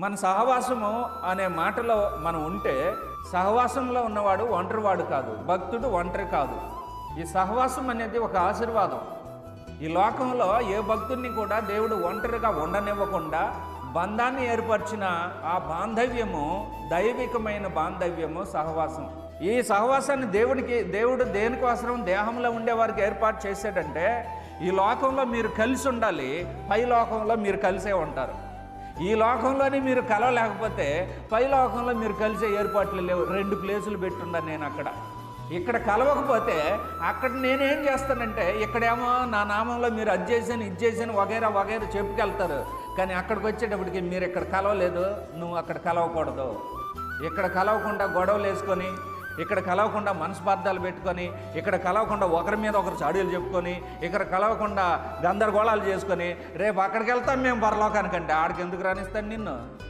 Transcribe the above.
మన సహవాసము అనే మాటలో మనం ఉంటే సహవాసంలో ఉన్నవాడు ఒంటరివాడు కాదు భక్తుడు ఒంటరి కాదు. ఈ సహవాసం అనేది ఒక ఆశీర్వాదం. ఈ లోకంలో ఏ భక్తుడిని కూడా దేవుడు ఒంటరిగా ఉండనివ్వకుండా బంధాన్ని ఏర్పరిచిన ఆ బాంధవ్యము దైవికమైన బాంధవ్యము సహవాసం. ఈ సహవాసాన్ని దేవుడికి దేవుడు దేనికోసం దేహంలో ఉండేవారికి ఏర్పాటు చేశాడంటే ఈ లోకంలో మీరు కలిసి ఉండాలి పై లోకంలో మీరు కలిసే ఉంటారు. ఈ లోకంలోనే మీరు కలవలేకపోతే పై లోకంలో మీరు కలిసే ఏర్పాట్లు లేవు. రెండు ప్లేసులు పెట్టుండా నేను అక్కడ. ఇక్కడ కలవకపోతే అక్కడ నేనేం చేస్తానంటే ఇక్కడేమో నా నామంలో మీరు అది చేసాను ఇది చేసాను వగైరా వగైరా చెప్పుకెళ్తారు. కానీ అక్కడికి వచ్చేటప్పటికి మీరు ఇక్కడ కలవలేదు నువ్వు అక్కడ కలవకూడదు. ఇక్కడ కలవకుండా గొడవలు వేసుకొని ఇక్కడ కలవకుండా మనస్పార్థాలు పెట్టుకొని ఇక్కడ కలవకుండా ఒకరి మీద ఒకరు చాడీలు చెప్పుకొని ఇక్కడ కలవకుండా గందరగోళాలు చేసుకొని రేపు అక్కడికి వెళ్తాం మేము పరలోకానికంటే. ఆడికి ఎందుకు రానిస్తాను నిన్ను?